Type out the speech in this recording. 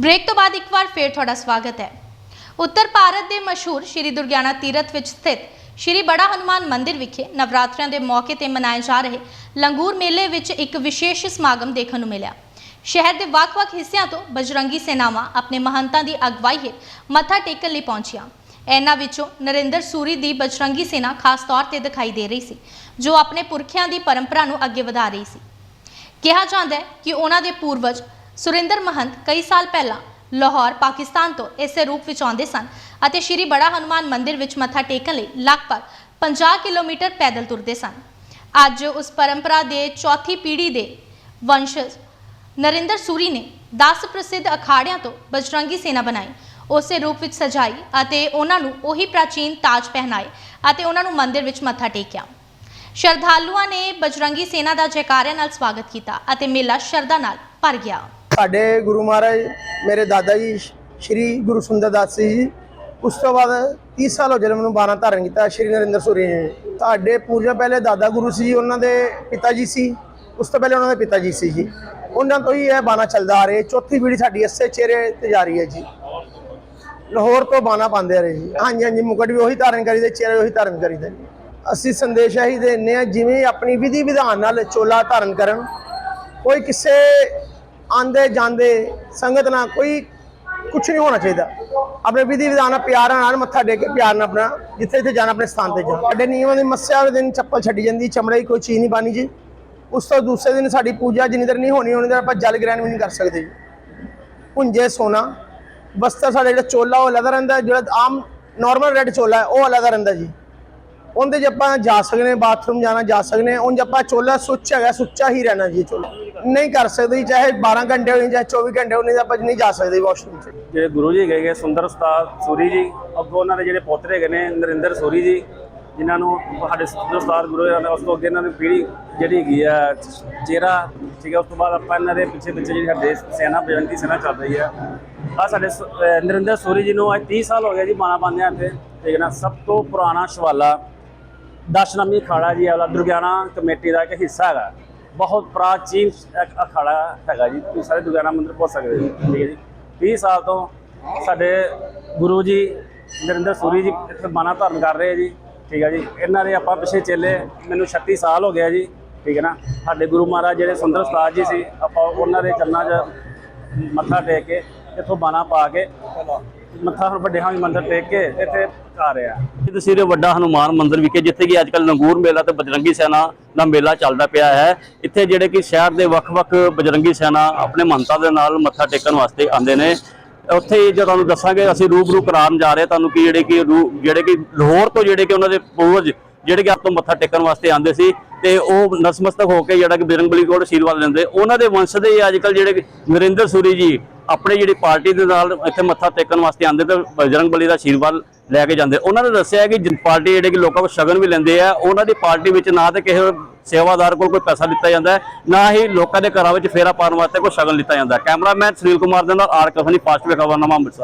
Break ਤੋਂ ਬਾਅਦ ਇੱਕ ਵਾਰ ਫੇਰ ਤੁਹਾਡਾ ਸਵਾਗਤ ਹੈ। ਉੱਤਰ ਭਾਰਤ ਦੇ ਮਸ਼ਹੂਰ ਸ਼੍ਰੀ ਦੁਰਗਿਆਨਾ ਤੀਰਥ ਵਿੱਚ ਸਥਿਤ ਸ਼੍ਰੀ ਬੜਾ ਹਨੂਮਾਨ ਮੰਦਿਰ ਵਿਖੇ ਨਵਰਾਤਰਿਆਂ ਦੇ ਮੌਕੇ ਤੇ ਮਨਾਏ ਜਾ ਰਹੇ ਲੰਗੂਰ ਮੇਲੇ ਵਿੱਚ ਇੱਕ ਵਿਸ਼ੇਸ਼ ਸਮਾਗਮ ਦੇਖਣ ਨੂੰ ਮਿਲਿਆ। ਸ਼ਹਿਰ ਦੇ ਵੱਖ-ਵੱਖ ਹਿੱਸਿਆਂ ਤੋਂ ਬਜਰੰਗੀ ਸੈਨਾਵਾਂ ਆਪਣੇ ਮਹੰਤਾਂ ਦੀ ਅਗਵਾਈ ਹੇਠ ਮੱਥਾ ਟੇਕਣ ਲਈ ਪਹੁੰਚੀਆਂ। ਇਹਨਾਂ ਵਿੱਚੋਂ ਨਰਿੰਦਰ ਸੂਰੀ ਦੀ ਬਜਰੰਗੀ ਸੈਨਾ ਖਾਸ ਤੌਰ ਤੇ ਦਿਖਾਈ ਦੇ ਰਹੀ ਸੀ, ਜੋ ਆਪਣੇ ਪੁਰਖਿਆਂ ਦੀ ਪਰੰਪਰਾ ਨੂੰ ਅੱਗੇ ਵਧਾ ਰਹੀ ਸੀ। ਕਿਹਾ ਜਾਂਦਾ ਹੈ ਕਿ ਉਹਨਾਂ ਦੇ ਪੂਰਵਜ ਸੁਰਿੰਦਰ ਮਹੰਤ ਕਈ ਸਾਲ ਪਹਿਲਾਂ ਲਾਹੌਰ, ਪਾਕਿਸਤਾਨ ਤੋਂ ਇਸੇ ਰੂਪ ਵਿੱਚ ਆਉਂਦੇ ਸਨ ਅਤੇ ਸ਼੍ਰੀ ਬੜਾ ਹਨੂਮਾਨ ਮੰਦਿਰ ਵਿੱਚ ਮੱਥਾ ਟੇਕਣ ਲਈ ਲਗਭਗ 50 ਕਿਲੋਮੀਟਰ ਪੈਦਲ ਤੁਰਦੇ ਸਨ। ਅੱਜ ਉਸ ਪਰੰਪਰਾ ਦੇ ਚੌਥੀ ਪੀੜ੍ਹੀ ਦੇ ਵੰਸ਼ਜ ਨਰਿੰਦਰ ਸੂਰੀ ਨੇ 10 ਪ੍ਰਸਿੱਧ ਅਖਾੜਿਆਂ ਤੋਂ ਬਜਰੰਗੀ ਸੈਨਾ ਬਣਾਈ, ਉਸੇ ਰੂਪ ਵਿੱਚ ਸਜਾਈ ਅਤੇ ਉਹਨਾਂ ਨੂੰ ਉਹੀ ਪ੍ਰਾਚੀਨ ਤਾਜ ਪਹਿਨਾਏ ਅਤੇ ਉਹਨਾਂ ਨੂੰ ਮੰਦਿਰ ਵਿੱਚ ਮੱਥਾ ਟੇਕਿਆ। ਸ਼ਰਧਾਲੂਆਂ ਨੇ ਬਜਰੰਗੀ ਸੈਨਾ ਦਾ ਜੈਕਾਰਿਆਂ ਨਾਲ ਸਵਾਗਤ ਕੀਤਾ ਅਤੇ ਮੇਲਾ ਸ਼ਰਧਾ ਨਾਲ ਭਰ ਗਿਆ। ਸਾਡੇ ਗੁਰੂ ਮਹਾਰਾਜ, ਮੇਰੇ ਦਾਦਾ ਜੀ, ਸ਼੍ਰੀ ਗੁਰੂ ਸੁੰਦਰਦਾਸ ਜੀ ਉਸ ਤੋਂ ਬਾਅਦ 30 ਸਾਲ ਹੋ ਜਿਹੜੇ ਮੈਨੂੰ 12 ਧਾਰਨ ਕੀਤਾ ਸ਼੍ਰੀ ਨਰਿੰਦਰ ਸੂਰੀ ਜੀ। ਤੁਹਾਡੇ ਪੂਰਜਾ ਪਹਿਲੇ ਦਾਦਾ ਗੁਰੂ ਸੀ, ਉਹਨਾਂ ਦੇ ਪਿਤਾ ਜੀ ਸੀ, ਉਸ ਤੋਂ ਪਹਿਲੇ ਉਹਨਾਂ ਦੇ ਪਿਤਾ ਜੀ ਸੀ ਜੀ। ਉਹਨਾਂ ਤੋਂ ਹੀ ਇਹ ਬਾਣਾ ਚੱਲਦਾ ਆ ਰਿਹਾ, ਚੌਥੀ ਪੀੜ੍ਹੀ ਸਾਡੀ ਇਸੇ ਚਿਹਰੇ ਤੇ ਜਾ ਰਹੀ ਹੈ ਜੀ। ਲਾਹੌਰ ਤੋਂ ਬਾਣਾ ਪਾਉਂਦੇ ਆ ਰਹੇ ਜੀ। ਹਾਂਜੀ ਹਾਂਜੀ, ਮੁਕਟ ਵੀ ਉਹੀ ਧਾਰਨ ਕਰੀਦੇ, ਚਿਹਰੇ ਉਹੀ ਧਾਰਨ ਕਰੀਦੇ। ਅਸੀਂ ਸੰਦੇਸ਼ ਇਹੀ ਦਿੰਦੇ ਆ ਜਿਵੇਂ ਆਪਣੀ ਵਿਧੀ ਵਿਧਾਨ ਨਾਲ ਚੋਲਾ ਧਾਰਨ ਕਰਨ, ਕੋਈ ਕਿਸੇ ਆਂਦੇ ਜਾਂਦੇ ਸੰਗਤ ਨਾਲ ਕੋਈ ਕੁਝ ਨਹੀਂ ਹੋਣਾ ਚਾਹੀਦਾ। ਆਪਣੇ ਵਿਧੀ ਵਿਧਾਨ ਨਾਲ ਪਿਆਰ ਨਾਲ ਮੱਥਾ ਟੇਕ ਕੇ ਪਿਆਰ ਨਾਲ ਆਪਣਾ ਜਿੱਥੇ ਜਿੱਥੇ ਜਾਣਾ ਆਪਣੇ ਸਥਾਨ ਤੇ ਜਾ ਸਾਡੇ ਨਿਯਮਾਂ ਦੀ ਮੱਸਿਆ ਵਾਲੇ ਦਿਨ ਚੱਪਲ ਛੱਡੀ ਜਾਂਦੀ ਚਮੜੇ ਦੀ ਕੋਈ ਚੀਜ਼ ਨਹੀਂ ਪਾਣੀ ਜੀ। ਉਸ ਤੋਂ ਦੂਸਰੇ ਦਿਨ ਸਾਡੀ ਪੂਜਾ ਜਿੰਨੀ ਦੇਰ ਨਹੀਂ ਹੋਣੀ, ਉਨੀ ਦੇਰ ਆਪਾਂ ਜਲ ਗ੍ਰਹਿਣ ਵੀ ਨਹੀਂ ਕਰ ਸਕਦੇ ਜੀ। ਪੁੰਜੇ ਸੋਨਾ, ਵਸਤਰ ਸਾਡਾ ਜਿਹੜਾ ਚੋਲਾ ਉਹ ਅਲੱਗ ਰਹਿੰਦਾ, ਜਿਹੜਾ ਆਮ ਨਾਰਮਲ ਰੈੱਡ ਚੋਲਾ ਹੈ, ਉਹ ਅਲੱਗ ਰਹਿੰਦਾ ਜੀ। ਉਹਦੇ 'ਚ ਆਪਾਂ ਜਾ ਸਕਦੇ ਹਾਂ, ਬਾਥਰੂਮ ਜਾਣਾ, ਜਾ ਸਕਦੇ ਹਾਂ ਜੇ ਆਪਾਂ ਚੋਲਾ ਸੁੱਚਾ ਹੈਗਾ, ਸੁੱਚਾ ਹੀ ਰਹਿਣਾ ਜੀ ਚੋਲਾ। ਨਹੀਂ ਕਰ ਸਕਦੇ, ਚਾਹੇ 12 ਘੰਟੇ ਹੋਣੀ, ਚਾਹੇ 24 ਘੰਟੇ ਹੋਣੀ, ਆਪਾਂ ਨਹੀਂ ਜਾ ਸਕਦੇ ਵਾਸ਼ਰੂਮ 'ਚ। ਜਿਹੜੇ ਗੁਰੂ ਜੀ ਗਏ ਗਏ ਸੁੰਦਰ ਉਸਤਾਦ ਸੂਰੀ ਜੀ ਅੱਗੋਂ ਉਹਨਾਂ ਦੇ ਜਿਹੜੇ ਪੋਤਰੇ ਹੈਗੇ ਨੇ, ਨਰਿੰਦਰ ਸੂਰੀ ਜੀ, ਜਿਨ੍ਹਾਂ ਨੂੰ ਸਾਡੇ ਸੁੰਦਰ ਉਸਤਾਦ ਗੁਰੂ ਜੀ ਨੇ ਉਸ ਤੋਂ ਅੱਗੇ ਇਹਨਾਂ ਦੀ ਪੀੜ੍ਹੀ ਜਿਹੜੀ ਹੈਗੀ ਆ, ਚਿਹਰਾ ਠੀਕ ਹੈ ਉਸ ਤੋਂ ਬਾਅਦ ਆਪਾਂ ਇਹਨਾਂ ਦੇ ਪਿੱਛੇ ਪਿੱਛੇ ਜਿਹੜੀ ਸਾਡੇ ਸੈਨਾ ਬੇਰੰਗੀ ਸੈਨਾ ਚੱਲ ਰਹੀ ਆ। ਆ ਸਾਡੇ ਸ- ਨਰਿੰਦਰ ਸੂਰੀ ਜੀ ਨੂੰ ਅੱਜ 30 ਸਾਲ ਹੋ ਗਏ ਜੀ ਬਾਣਾ ਪਾਉਂਦੇ ਆ ਇੱਥੇ। ਠੀਕ ਹੈ ਨਾ ਸਭ ਤੋਂ ਪੁਰਾਣਾ ਸ਼ਵਾਲਾ, ਦਸ਼ਨਾਮੀ ਅਖਾੜਾ ਜੀ ਇਹ ਵਾਲਾ ਦੁਰਗਿਆਨਾ ਕਮੇਟੀ ਦਾ ਇੱਕ ਹਿੱਸਾ ਹੈਗਾ। ਬਹੁਤ ਪ੍ਰਾਚੀਨ ਅਖਾੜਾ ਹੈਗਾ ਜੀ। ਤੁਸੀਂ ਸਾਰੇ ਦੁਰਗਿਆਨਾ ਮੰਦਿਰ ਪਹੁੰਚ ਸਕਦੇ ਹੋ। ਠੀਕ ਹੈ ਜੀ। 20 ਸਾਲ ਤੋਂ ਸਾਡੇ ਗੁਰੂ ਜੀ ਨਰਿੰਦਰ ਸੂਰੀ ਜੀ ਇੱਥੇ ਬਾਣਾ ਧਾਰਨ ਕਰ ਰਹੇ ਜੀ। ਠੀਕ ਹੈ ਜੀ। ਇਹਨਾਂ ਦੇ ਆਪਾਂ ਪਿੱਛੇ ਚੇਲੇ ਮੈਨੂੰ 36 ਸਾਲ ਹੋ ਗਿਆ ਜੀ। ਠੀਕ ਹੈ ਨਾ। ਸਾਡੇ ਗੁਰੂ ਮਹਾਰਾਜ ਜਿਹੜੇ ਸੁੰਦਰ ਸਤਾਜ ਜੀ ਸੀ, ਆਪਾਂ ਉਹਨਾਂ ਦੇ ਚਰਨਾਂ 'ਚ ਮੱਥਾ ਟੇਕ ਕੇ ਇੱਥੋਂ ਬਾਣਾ ਪਾ ਕੇ ਮੱਥਾ ਹੁਣ ਵੱਡੇ ਹਾਂ ਮੰਦਿਰ ਟੇਕ ਕੇ ਇੱਥੇ ਆ ਰਿਹਾ ਇਹ ਤਸਵੀਰ ਵੱਡਾ ਹਨੂਮਾਨ ਮੰਦਿਰ ਵਿਖੇ, ਜਿੱਥੇ ਕਿ ਅੱਜਕੱਲ ਨੰਗੂਰ ਮੇਲਾ ਤੇ ਬਜਰੰਗੀ ਸੈਨਾ ਦਾ ਮੇਲਾ ਚੱਲਦਾ ਪਿਆ ਹੈ। ਇੱਥੇ ਜਿਹੜੇ ਕਿ ਸ਼ਹਿਰ ਦੇ ਵੱਖ-ਵੱਖ ਬਜਰੰਗੀ ਸੈਨਾ ਆਪਣੇ ਮੰਨਤਾਂ ਦੇ ਨਾਲ ਮੱਥਾ ਟੇਕਣ ਵਾਸਤੇ ਆਉਂਦੇ ਨੇ। ਉੱਥੇ ਹੀ ਜੋ ਤੁਹਾਨੂੰ ਦੱਸਾਂਗੇ, ਅਸੀਂ ਰੂਬਰੂ ਕਰਾਉਣ ਜਾ ਰਹੇ ਤੁਹਾਨੂੰ ਕਿ ਜਿਹੜੇ ਕਿ ਰੂ- ਜਿਹੜੇ ਕਿ ਲਾਹੌਰ ਤੋਂ ਜਿਹੜੇ ਕਿ ਉਹਨਾਂ ਦੇ ਪੂਰਵਜ, ਜਿਹੜੇ ਕਿ ਆਪ ਤੋਂ ਮੱਥਾ ਟੇਕਣ ਵਾਸਤੇ ਆਉਂਦੇ ਸੀ ਤੇ ਉਹ ਨਸਮਸਤਕ ਹੋ ਕੇ ਜਿਹੜਾ ਕਿ ਬਿਰੰਗਬਲੀ ਕੋਲ ਆਸ਼ੀਰਵਾਦ ਲੈਂਦੇ। ਉਹਨਾਂ ਦੇ ਵੰਸ਼ ਦੇ ਅੱਜਕੱਲ ਜਿਹੜੇ ਨਰਿੰਦਰ ਸੂਰੀ ਜੀ ਆਪਣੇ ਜਿਹੜੀ ਪਾਰਟੀ ਦੇ ਨਾਲ ਇੱਥੇ ਮੱਥਾ ਟੇਕਣ ਵਾਸਤੇ ਆਉਂਦੇ ਤੇ ਬਜਰੰਗ ਬਲੀ ਦਾ ਆਸ਼ੀਰਵਾਦ ਲੈ ਕੇ ਜਾਂਦੇ। ਉਹਨਾਂ ਨੇ ਦੱਸਿਆ ਕਿ ਜਿ- ਪਾਰਟੀ ਜਿਹੜੇ ਕਿ ਲੋਕਾਂ ਕੋਲ ਸ਼ਗਨ ਵੀ ਲੈਂਦੇ ਆ, ਉਹਨਾਂ ਦੀ ਪਾਰਟੀ ਵਿੱਚ ਨਾ ਤੇ ਕਿਸੇ ਸੇਵਾਦਾਰ ਕੋਲ ਕੋਈ ਪੈਸਾ ਦਿੱਤਾ ਜਾਂਦਾ, ਨਾ ਹੀ ਲੋਕਾਂ ਦੇ ਘਰਾਂ ਵਿੱਚ ਫੇਰਾ ਪਾਉਣ ਵਾਸਤੇ ਕੋਈ ਸ਼ਗਨ ਲਿੱਤਾ ਜਾਂਦਾ। ਕੈਮਰਾਮੈਨ ਸੁਨੀਲ ਕੁਮਾਰ ਦੇ ਨਾਲ ਆਰ ਕਫਨੀ ਫਾਸਟ ਵੇ ਖਬਰਨਾਮਾ ਅੰਮ੍ਰਿਤਸਰ